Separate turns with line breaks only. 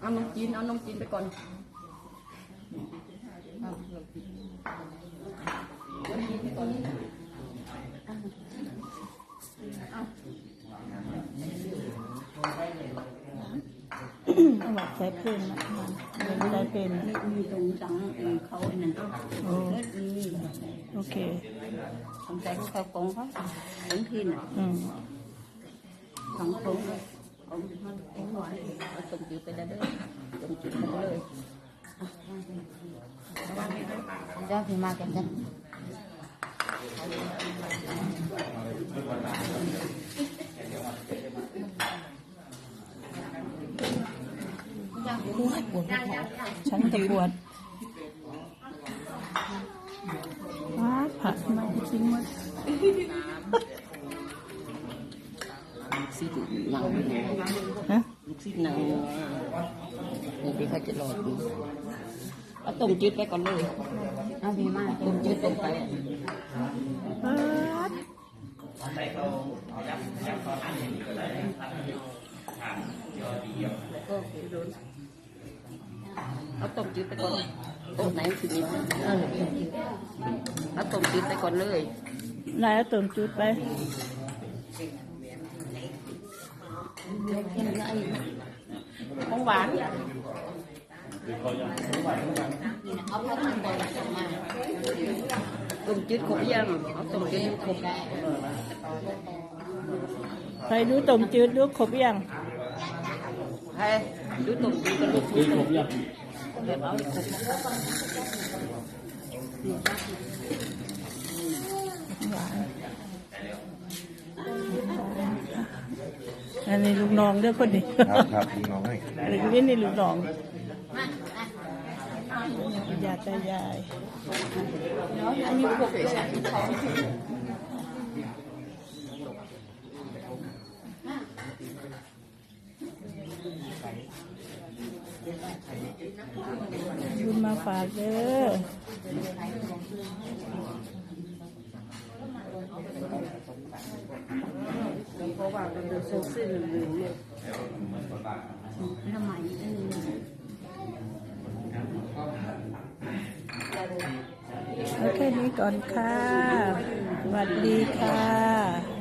เอานมจีนเอานมจีนไปก่อนเอานมจีนนมจีนไปก่อนเอา
เอาบอกใช้เป็นนะใช้เป็น
มีมีตรงสังเองเขาไอ้นั่น
โอ้
เลิศมี
โอเค
สงสัยเขาโกงเขาถึงที่น่ะของโกงของมันโกงไว้
เอาต้มจืดไปได้เลยต้มจืดไปเลย
เจ้าพี่มากันจ้ะ
ฉันตะปวดว้าผักมาทิ้งหมด
ซีจุหนัง
นะ
ลูกซีหนังนี่พี่เขาจะรอดูเอาต้มจืดไปก่อนเลย
เอาพี่มา
ต้มจืดลงไป
ปัด
ก็โดน เอาต้มจืดไปก่อนโต๊ะไหนสิมีเอาเอาต้มจืดไปก่อนเลย
นายเอาต้มจุดไป
ของหวาน
เอาพักมันก่อนมา
ต้มจืดครบยังเอาต้มจืดครบ
ใครดูต้มจืดดูครบยัง
ให้ดูต้มจืดกับลูกจืดครบยังแบบเอาครบ
หวาน อันนี้ลูกน้องเด้อคนนี้
ครับครับยิงน้องให้
อันนี้นี่ลูกน้องยาตายาย
อันนี้พวกเด็กชายที่เขา
บุญมาฝากเด้อ
เพราะว่ามันเป็นโซเชียลหนึ่เนี่ย
ทำไมเออ
โอเคนี้ก่อนค่ะสวัสดีค่ะ